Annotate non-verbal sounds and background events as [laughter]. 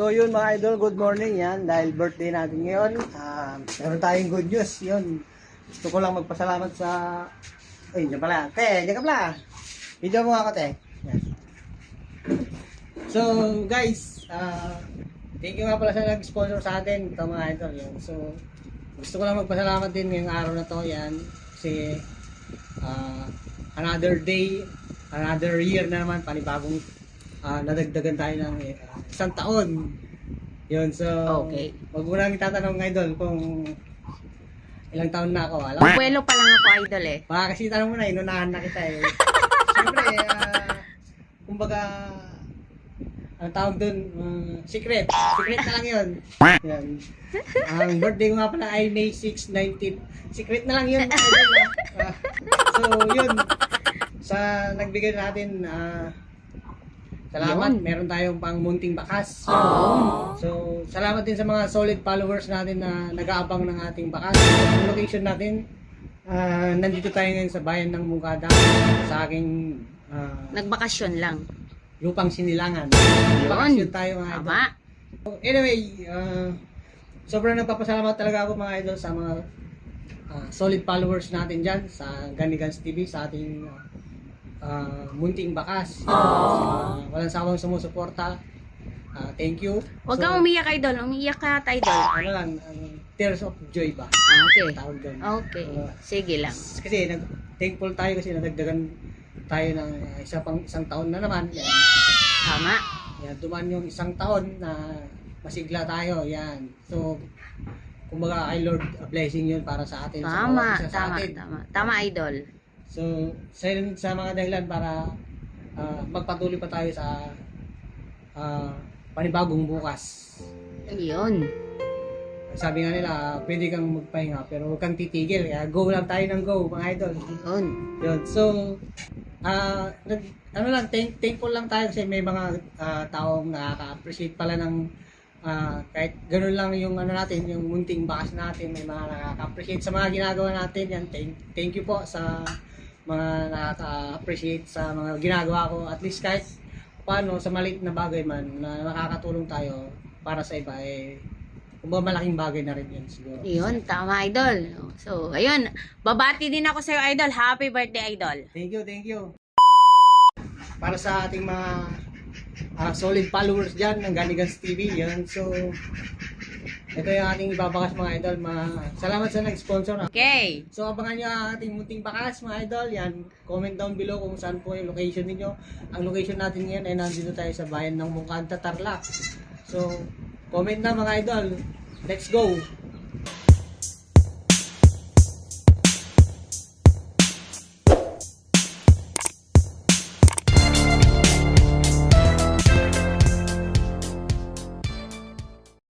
So yun mga idol, good morning yan. Dahil birthday natin ngayon, ah, meron tayong good news. Yun, gusto ko lang magpasalamat sa... Ay, dyan pala. Te, dyan ka pala. Video mo ako, te. Yan. So, guys, ah, thank you nga pala sa nag-sponsor sa atin, ito mga idol. Yan. So, gusto ko lang magpasalamat din ngayong araw na to. Yan, kasi ah, another day, another year na naman, panibagong ah, nadagdagan tayo ng ah, isang taon. Yun, so, Okay. wag mo nang itatanong idol kung ilang taon na ako. Alam mo, Buwelo pa lang ako, idol eh. baka kasi tanong mo na, inunahan na kita eh. [laughs] Siyempre, ah, kumbaga, ang tawag dun, ah, secret. Secret na lang yun. Yan. Ang birthday ko nga pala ay May 6, 19. Secret na lang yun. Ah, so, yun. Sa nagbigay natin, ah, salamat. Yun. Meron tayong pang munting bakas. Oh. So, salamat din sa mga solid followers natin na nag-aabang ng ating bakas. Ang location natin, ah, nandito tayo ngayon sa bayan ng Mungkada sa aking ah, Nagbakasyon lang. lupang sinilangan. Bakasyon tayo mga idol. Tama. Anyway, ah, sobrang nagpapasalamat talaga ako mga idol sa mga ah, solid followers natin dyan sa Ganigans TV, sa ating ah, munting bakas. Sa walang sawang sumusuporta. Ah, thank you. Huwag So, kang umiyak, idol. Umiiyak ka, idol. ano lang, ano, tears of joy ba? Ah, Okay. Tawag doon. Okay. Sige lang. Kasi nag thankful tayo kasi nadagdagan tayo ng uh, isa pang isang taon na naman. Yan. Tama. Yan, duman yung isang taon na masigla tayo. Yan. So, kumbaga kay Lord, a blessing yun para sa atin. sa Tama. sa Tama. atin. Tama. Tama, idol. So, sa, sa mga dahilan para ah, magpatuloy pa tayo sa ah, panibagong bukas. Yun. Sabi nga nila, pwede kang magpahinga pero huwag kang titigil. Kaya go lang tayo ng go, mga idol. Yun. Yun. So, ah nag, ano lang, thank, thankful lang tayo kasi may mga ah, taong nakaka-appreciate pala ng ah, kahit ganun lang yung ano natin, yung munting bakas natin, may mga nakaka-appreciate sa mga ginagawa natin. Yan, thank, thank you po sa mga nakaka-appreciate sa mga ginagawa ko. At least kahit paano, sa maliit na bagay man, na nakakatulong tayo para sa iba, eh, kumbaga malaking bagay na rin yun siguro. Yun. Tama, idol. So, ayun. Babati din ako sa'yo, idol. Happy birthday, idol. Thank you, thank you. Para sa ating mga ah, solid followers dyan ng Ganigans TV, yan. So, ito yung ating ibabakas mga idol. Mga, salamat sa nag-sponsor. ah. Okay. So, abangan nyo ang ating munting bakas mga idol. Yan, comment down below kung saan po yung location ninyo. Ang location natin ngayon ay nandito tayo sa bayan ng Mungkanta, Tarlac. So, comment na mga idol. Let's go!